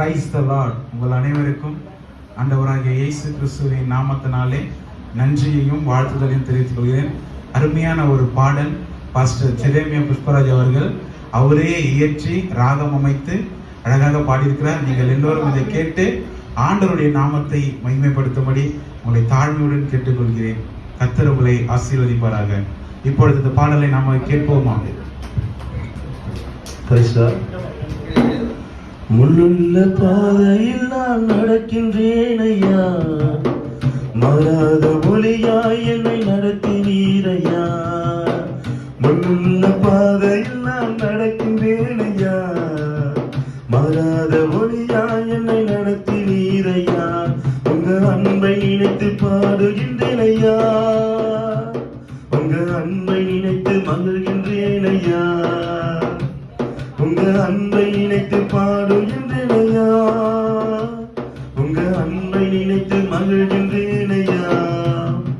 Praise the Lord உங்கள் அனைவருக்கும் ஆண்டவராகிய இயேசு கிறிஸ்துவின் நாமத்தினாலே நன்றியையும் வாழ்த்துதலையும் தெரிவித்துக் கொள்கிறேன். அருமையான ஒரு பாடல் பாஸ்டர் செரேமியா புஷ்பராஜ் அவர்கள் அவரே இயற்றி ராகம் அமைத்து அழகாக பாடியிருக்கிறார். நீங்கள் எல்லோரும் இதை கேட்டு ஆண்டவருடைய நாமத்தை மகிமைப்படுத்தும்படி உங்களை தாழ்மையுடன் கேட்டுக்கொள்கிறேன். கத்தர் உங்களை ஆசீர்வதிப்பாராக. இப்பொழுது இந்த பாடலை நாம கேட்போமா? முள்ளுள்ள பாதையில் நான் நடக்கின்றேன் ஐயா. மாறாத ஒளியாய் என்னை நடத்தினீர் ஐயா முள்ளுள்ள பாதையில் நான் நடக்கின்றேன் ஐயா. மாறாத ஒளியாய் என்னை நடத்தினீர் ஐயா உங்க அன்பை நினைத்து பாடுகின்றேன் ஐயா. உங்க அன்பை நினைத்து மகிழ்கின்றேன் ஐயா. உங்க அன்பை நினைத்து பாடும் என்றையா உங்க அன்பை நினைத்து மகிழ்கின்ற